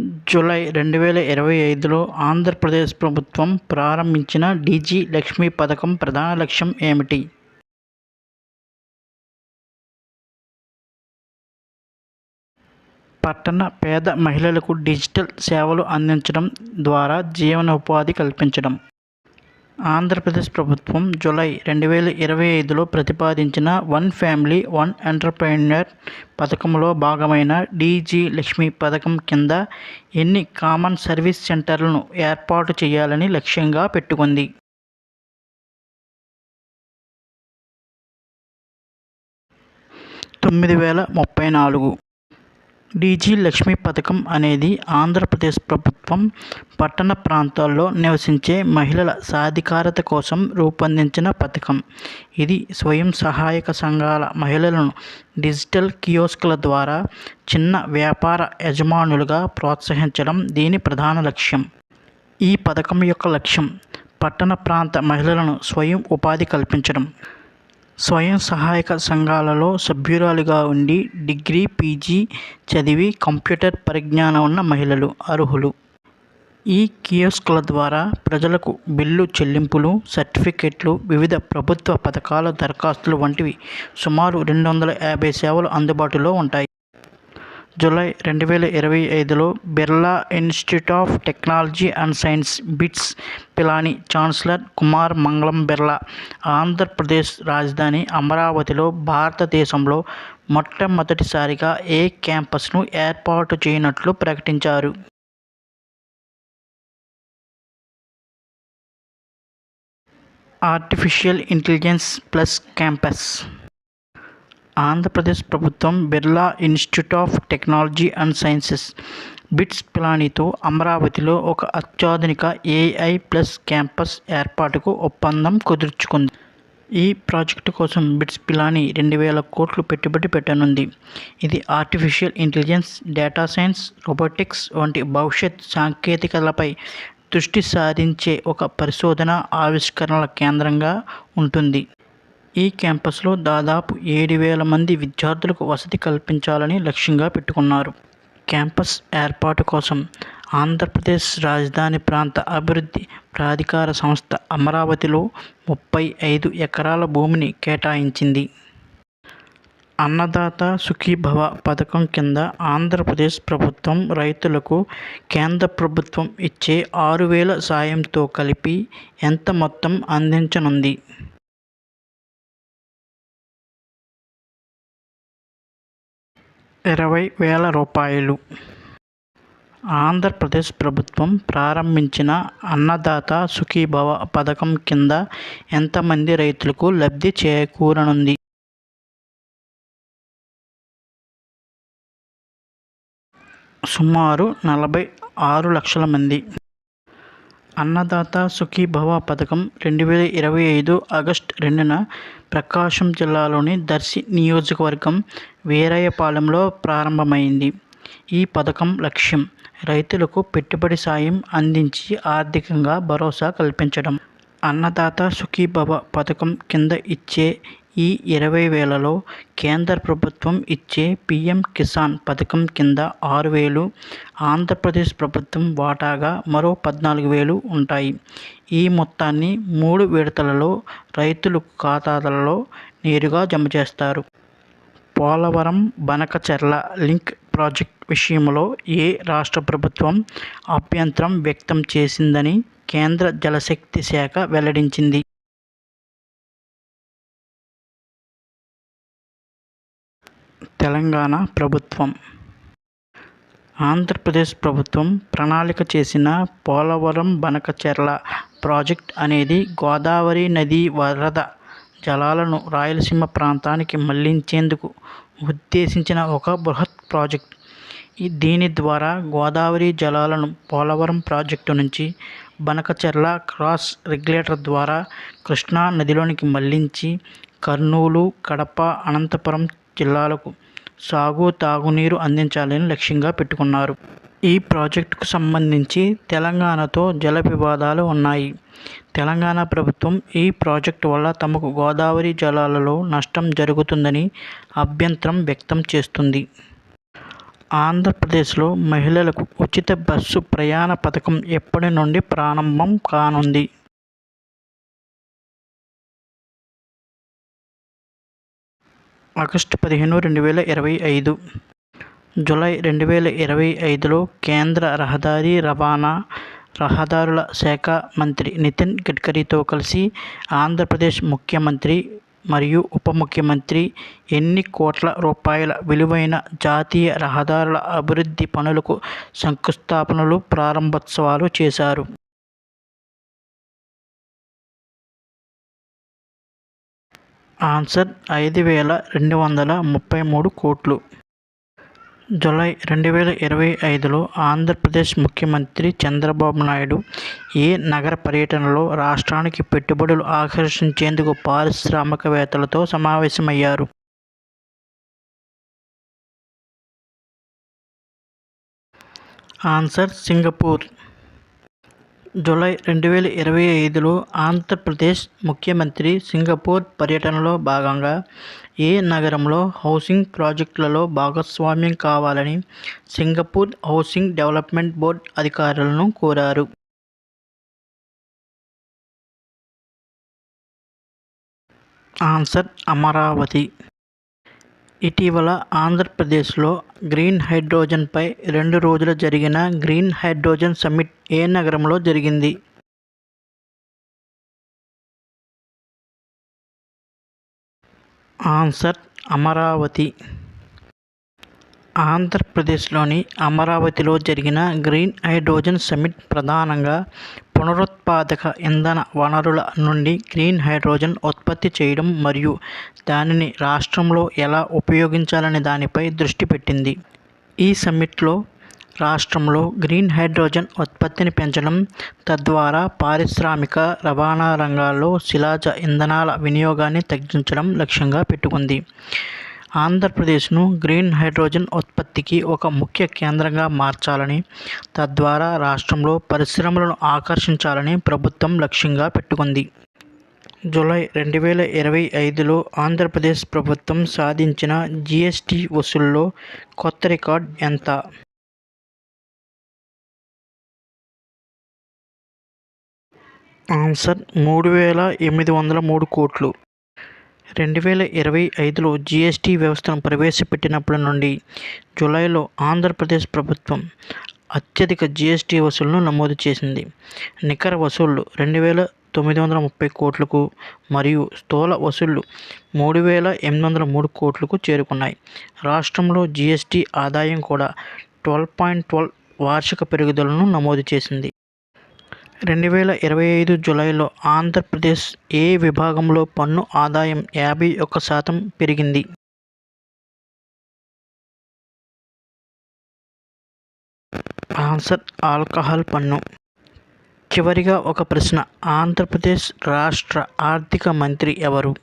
July రెండు వేల ఇరవై ఐదులో ఆంధ్రప్రదేశ్ ప్రభుత్వం ప్రారంభించిన డీజీ లక్ష్మీ పథకం ప్రధాన లక్ష్యం ఏమిటి? పట్టణ పేద మహిళలకు డిజిటల్ సేవలు అందించడం ద్వారా జీవనోపాధి కల్పించడం. ఆంధ్రప్రదేశ్ ప్రభుత్వం జూలై రెండు వేల ఇరవై ఐదులో ప్రతిపాదించిన వన్ ఫ్యామిలీ వన్ ఎంటర్ప్రెన్యూర్ పథకంలో భాగమైన డీజీ లక్ష్మి పథకం కింద ఎన్ని కామన్ సర్వీస్ సెంటర్లను ఏర్పాటు చేయాలని లక్ష్యంగా పెట్టుకుంది. తొమ్మిది వేల ముప్పై నాలుగు. డీజీ లక్ష్మి పథకం అనేది ఆంధ్రప్రదేశ్ ప్రభుత్వం పట్టణ ప్రాంతాల్లో నివసించే మహిళల సాధికారత కోసం రూపొందించిన పథకం. ఇది స్వయం సహాయక సంఘాల మహిళలను డిజిటల్ కియోస్క్ల ద్వారా చిన్న వ్యాపార యజమానులుగా ప్రోత్సహించడం దీని ప్రధాన లక్ష్యం. ఈ పథకం యొక్క లక్ష్యం పట్టణ ప్రాంత మహిళలను స్వయం ఉపాధి కల్పించడం. స్వయం సహాయక సంఘాలలో సభ్యురాలిగా ఉండి డిగ్రీ, పీజీ చదివి కంప్యూటర్ పరిజ్ఞానం ఉన్న మహిళలు అర్హులు. ఈ కియోస్క్ల ద్వారా ప్రజలకు బిల్లు చెల్లింపులు, సర్టిఫికెట్లు, వివిధ ప్రభుత్వ పథకాల దరఖాస్తులు వంటివి సుమారు రెండు వందల యాభై సేవలు అందుబాటులో ఉంటాయి. జూలై రెండు వేల ఇరవై ఐదులో Birla institute of technology and science BITS Pilani chancellor Kumar Mangalam Birla Andhra Pradesh రాజధాని అమరావతిలో భారతదేశంలో మొట్టమొదటిసారిగా ఏ క్యాంపస్ను ఏర్పాటు చేయనట్లు ప్రకటించారు. Artificial intelligence plus campus. Andhra Pradesh ప్రభుత్వం Birla institute of technology and sciences BITS పిలానీతో అమరావతిలో ఒక అత్యాధునిక ఏఐ ప్లస్ క్యాంపస్ ఏర్పాటుకు ఒప్పందం కుదుర్చుకుంది. ఈ ప్రాజెక్టు కోసం బిట్స్ పిలానీ రెండు వేల కోట్లు పెట్టుబడి పెట్టనుంది. ఇది artificial intelligence, data science, robotics వంటి భవిష్యత్ సాంకేతికతలపై దృష్టి సారించే ఒక పరిశోధన ఆవిష్కరణల కేంద్రంగా ఉంటుంది. ఈ క్యాంపస్లో దాదాపు ఏడు వేల మంది విద్యార్థులకు వసతి కల్పించాలని లక్ష్యంగా పెట్టుకున్నారు. క్యాంపస్ ఏర్పాటు కోసం ఆంధ్రప్రదేశ్ రాజధాని ప్రాంత అభివృద్ధి ప్రాధికార సంస్థ అమరావతిలో ముప్పై ఐదు ఎకరాల భూమిని కేటాయించింది. అన్నదాత సుఖీభవ పథకం కింద ఆంధ్రప్రదేశ్ ప్రభుత్వం రైతులకు కేంద్ర ప్రభుత్వం ఇచ్చే ఆరు వేల సాయంతో కలిపి ఎంత మొత్తం అందించనుంది? ఇరవై వేల రూపాయలు. ఆంధ్రప్రదేశ్ ప్రభుత్వం ప్రారంభించిన అన్నదాత సుఖీభవ పథకం కింద ఎంతమంది రైతులకు లబ్ధి చేకూరనుంది? సుమారు నలభై ఆరు లక్షల మంది. అన్నదాత సుఖీభవ పథకం రెండు వేల ఇరవై ఐదు ఆగస్ట్ రెండున ప్రకాశం జిల్లాలోని దర్శి నియోజకవర్గం వీరయ్యపాలెంలో ప్రారంభమైంది. ఈ పథకం లక్ష్యం రైతులకు పెట్టుబడి సాయం అందించి ఆర్థికంగా భరోసా కల్పించడం. అన్నదాత సుఖీభవ పథకం కింద ఇచ్చే ఈ ఇరవై వేలలో కేంద్ర ప్రభుత్వం ఇచ్చే పీఎం కిసాన్ పథకం కింద ఆరు వేలు, ఆంధ్రప్రదేశ్ ప్రభుత్వం వాటాగా మరో పద్నాలుగు వేలు ఉంటాయి. ఈ మొత్తాన్ని మూడు విడతలలో రైతుల ఖాతాలలో నేరుగా జమ చేస్తారు. పోలవరం బనకచెర్ల లింక్ ప్రాజెక్ట్ విషయంలో ఏ రాష్ట్ర ప్రభుత్వం అభ్యంతరం వ్యక్తం చేసిందని కేంద్ర జలశక్తి శాఖ వెల్లడించింది. తెలంగాణ ప్రభుత్వం. ఆంధ్రప్రదేశ్ ప్రభుత్వం ప్రణాళిక చేసిన పోలవరం బనకచెర్ల ప్రాజెక్ట్ అనేది గోదావరి నది వరద జలాలను రాయలసీమ ప్రాంతానికి మళ్ళించేందుకు ఉద్దేశించిన ఒక బృహత్ ప్రాజెక్ట్ దీని ద్వారా గోదావరి జలాలను పోలవరం ప్రాజెక్టు నుంచి బనకచెర్ల క్రాస్ రెగ్యులేటర్ ద్వారా కృష్ణా నదిలోనికి మళ్ళించి కర్నూలు, కడప, అనంతపురం జిల్లాలకు సాగు, తాగునీరు అందించాలని లక్ష్యంగా పెట్టుకున్నారు. ఈ ప్రాజెక్టుకు సంబంధించి తెలంగాణతో జల వివాదాలు ఉన్నాయి. తెలంగాణ ప్రభుత్వం ఈ ప్రాజెక్టు వల్ల తమకు గోదావరి జలాలలో నష్టం జరుగుతుందని అభ్యంతరం వ్యక్తం చేస్తుంది. ఆంధ్రప్రదేశ్లో మహిళలకు ఉచిత బస్సు ప్రయాణ పథకం ఎప్పటి నుండి ప్రారంభం కానుంది ఆగస్టు పదిహేను రెండు వేల ఇరవై ఐదు. జూలై రెండు వేల ఇరవై ఐదులో కేంద్ర రహదారి రవాణా రహదారుల శాఖ మంత్రి నితిన్ గడ్కరీతో కలిసి ఆంధ్రప్రదేశ్ ముఖ్యమంత్రి మరియు ఉప ముఖ్యమంత్రి ఎన్ని కోట్ల రూపాయల విలువైన జాతీయ రహదారుల అభివృద్ధి పనులకు శంకుస్థాపనలు ప్రారంభోత్సవాలు చేశారు? ఆన్సర్ ఐదు వేల రెండు వందల ముప్పై మూడు కోట్లు. జూలై రెండు వేల ఇరవై ఐదులో ఆంధ్రప్రదేశ్ ముఖ్యమంత్రి చంద్రబాబు నాయుడు ఏ నగర పర్యటనలో రాష్ట్రానికి పెట్టుబడులు ఆకర్షించేందుకు పారిశ్రామికవేత్తలతో సమావేశమయ్యారు? Answer Singapore. జూలై రెండు వేల ఇరవై ఐదులో ఆంధ్రప్రదేశ్ ముఖ్యమంత్రి సింగపూర్ పర్యటనలో భాగంగా ఏ నగరంలో హౌసింగ్ ప్రాజెక్టులలో భాగస్వామ్యం కావాలని సింగపూర్ హౌసింగ్ డెవలప్మెంట్ బోర్డ్ అధికారులను కోరారు. ఆన్సర్ అమరావతి. ఇటీవల ఆంధ్రప్రదేశ్లో గ్రీన్ హైడ్రోజన్పై రెండు రోజులు జరిగిన గ్రీన్ హైడ్రోజన్ సమ్మిట్ ఏ నగరంలో జరిగింది? ఆన్సర్ అమరావతి. ఆంధ్రప్రదేశ్లోని అమరావతిలో జరిగిన గ్రీన్ హైడ్రోజన్ సమ్మిట్ ప్రధానంగా పునరుత్పాదక ఇంధన వనరుల నుండి గ్రీన్ హైడ్రోజన్ ఉత్పత్తి చేయడం మరియు దానిని రాష్ట్రంలో ఎలా ఉపయోగించాలనే దానిపై దృష్టి పెట్టింది. ఈ సమ్మిట్లో రాష్ట్రంలో గ్రీన్ హైడ్రోజన్ ఉత్పత్తిని పెంచడం తద్వారా పారిశ్రామిక రవాణా రంగాల్లో శిలాజ ఇంధనాల వినియోగాన్ని తగ్గించడం లక్ష్యంగా పెట్టుకుంది. ఆంధ్రప్రదేశ్ను గ్రీన్ హైడ్రోజన్ ఉత్పత్తికి ఒక ముఖ్య కేంద్రంగా మార్చాలని తద్వారా రాష్ట్రంలో పరిశ్రమలను ఆకర్షించాలని ప్రభుత్వం లక్ష్యంగా పెట్టుకుంది. జూలై రెండు వేల ఇరవై ఐదులో ఆంధ్రప్రదేశ్ ప్రభుత్వం సాధించిన జిఎస్టి వసూల్లో కొత్త రికార్డ్ ఎంత? ఆన్సర్ మూడు వేల ఎనిమిది వందల మూడు కోట్లు. రెండు వేల ఇరవై ఐదులో జిఎస్టి వ్యవస్థను ప్రవేశపెట్టినప్పటి నుండి జూలైలో ఆంధ్రప్రదేశ్ ప్రభుత్వం అత్యధిక జిఎస్టి వసూళ్ళను నమోదు చేసింది. నికర వసూళ్ళు రెండు వేల తొమ్మిది వందల ముప్పై కోట్లకు మరియు స్థూల వసూళ్ళు మూడు వేల ఎనిమిది వందల మూడు కోట్లకు చేరుకున్నాయి. రాష్ట్రంలో జిఎస్టి ఆదాయం కూడా ట్వెల్వ్ పాయింట్ ట్వెల్వ్ వార్షిక పెరుగుదలను నమోదు చేసింది. రెండు వేల ఇరవై ఐదు జూలైలో ఆంధ్రప్రదేశ్ ఏ విభాగంలో పన్ను ఆదాయం యాభై ఒక్క శాతం పెరిగింది? ఆన్సర్ ఆల్కహాల్ పన్ను. చివరిగా ఒక ప్రశ్న. ఆంధ్రప్రదేశ్ రాష్ట్ర ఆర్థిక మంత్రి ఎవరు?